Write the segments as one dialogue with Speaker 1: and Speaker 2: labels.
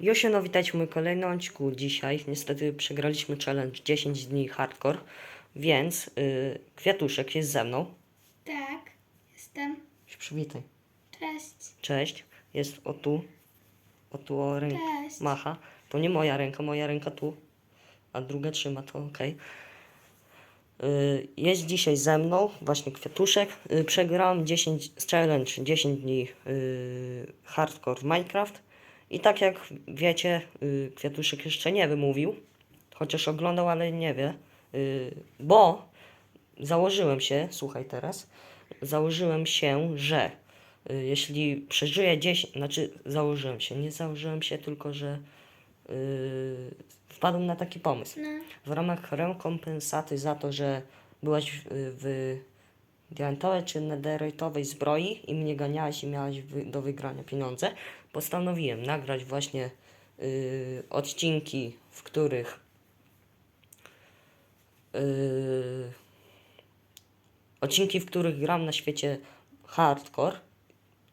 Speaker 1: Josieno, witajcie w moim kolejnym odcinku. Dzisiaj niestety przegraliśmy challenge 10 dni hardcore, więc yy, Kwiatuszek jest ze mną.
Speaker 2: Tak, jestem.
Speaker 1: Się przywitaj.
Speaker 2: Cześć.
Speaker 1: Cześć. Jest o tu. O tu o rękę.
Speaker 2: Cześć.
Speaker 1: Macha. To nie moja ręka, moja ręka tu. A druga trzyma, to ok. Jest dzisiaj ze mną właśnie Kwiatuszek. Yy, przegrałem 10 z challenge 10 dni yy, hardcore w Minecraft. I tak jak wiecie, yy, Kwiatuszek jeszcze nie wymówił, chociaż oglądał, ale nie wie, yy, bo założyłem się, słuchaj teraz, założyłem się, że y, jeśli przeżyję 10, znaczy założyłem się, nie założyłem się, tylko że y, wpadłem na taki pomysł.
Speaker 2: No,
Speaker 1: W ramach rekompensaty za to, że byłaś w, w diamentowej czy netherite'owej zbroi i mnie ganiałaś i miałaś wy, do wygrania pieniądze, postanowiłem nagrać właśnie y, odcinki, w których y, odcinki, w których gram na świecie hardcore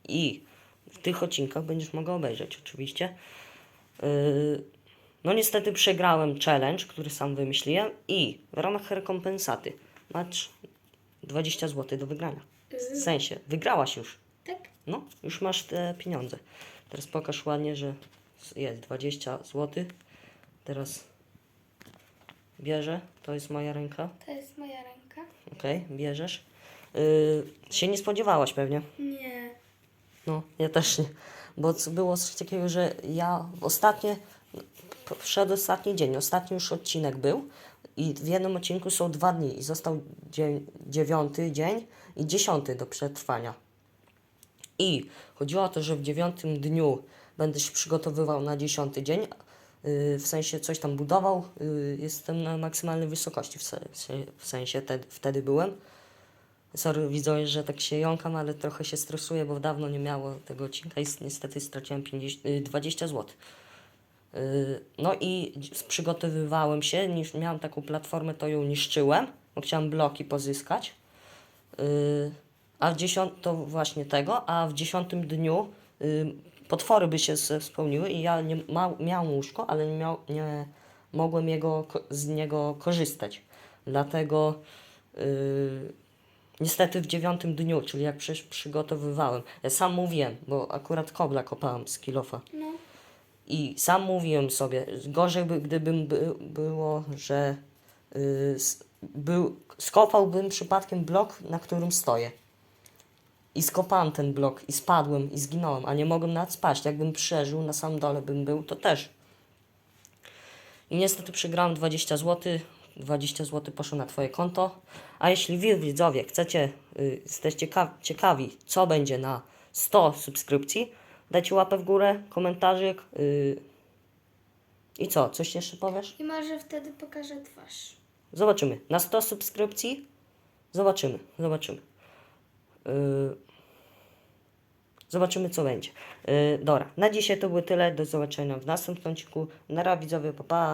Speaker 1: i w tych odcinkach będziesz mogła obejrzeć oczywiście. Yy, no niestety przegrałem challenge, który sam wymyśliłem i w ramach rekompensaty masz 20 zł do wygrania. W sensie, wygrałaś już.
Speaker 2: tak?
Speaker 1: No, już masz te pieniądze. Teraz pokaż ładnie, że jest 20 zł. Teraz bierze, to jest moja ręka.
Speaker 2: To jest moja ręka.
Speaker 1: Okej, bierzesz. Yy, się nie spodziewałaś pewnie.
Speaker 2: Nie.
Speaker 1: No, ja też nie. Bo co- było coś takiego, że ja ostatnie, p- wszedł ostatni dzień, ostatni już odcinek był i w jednym odcinku są dwa dni i został dzie- dziewiąty dzień i dziesiąty do przetrwania. I chodziło o to, że w dziewiątym dniu będę się przygotowywał na dziesiąty dzień, yy, w sensie coś tam budował, yy, jestem na maksymalnej wysokości, w, w sensie te, wtedy byłem. Sorry widzowie, że tak się jąkam, ale trochę się stresuję, bo dawno nie miało tego odcinka i niestety straciłem 50, y, 20 zł. No i przygotowywałem się, niż miałem taką platformę, to ją niszczyłem, bo chciałem bloki pozyskać. Y, A w dziesiąt, to właśnie tego, a w dziesiątym dniu y, potwory by się spełniły i ja nie, ma, miałem łóżko, ale nie, miał, nie mogłem jego, z niego korzystać. Dlatego y, Niestety w dziewiątym dniu, czyli jak przy, przygotowywałem, ja sam mówiłem, bo akurat kobla kopałem z kilofa.
Speaker 2: No,
Speaker 1: I sam mówiłem sobie, gorzej by, gdybym by, było, że y, s- był, skopałbym przypadkiem blok, na którym stoję. I skopałem ten blok i spadłem i zginąłem, a nie mogłem nawet spaść. Jakbym przeżył, na samym dole bym był, to też. I niestety przegrałem 20 zł. 20 zł poszło na Twoje konto. A jeśli Wy, widzowie, chcecie, y, jesteście cieka- ciekawi, co będzie na 100 subskrypcji, dajcie łapę w górę, komentarzyk. Y, I co? Coś jeszcze powiesz?
Speaker 2: i może wtedy pokażę twarz.
Speaker 1: Zobaczymy. Na 100 subskrypcji zobaczymy. Zobaczymy. Yy, zobaczymy, co będzie. Yy, dobra, na dzisiaj to było tyle. Do zobaczenia w następnym odcinku. Na razie widzowie, pa, pa.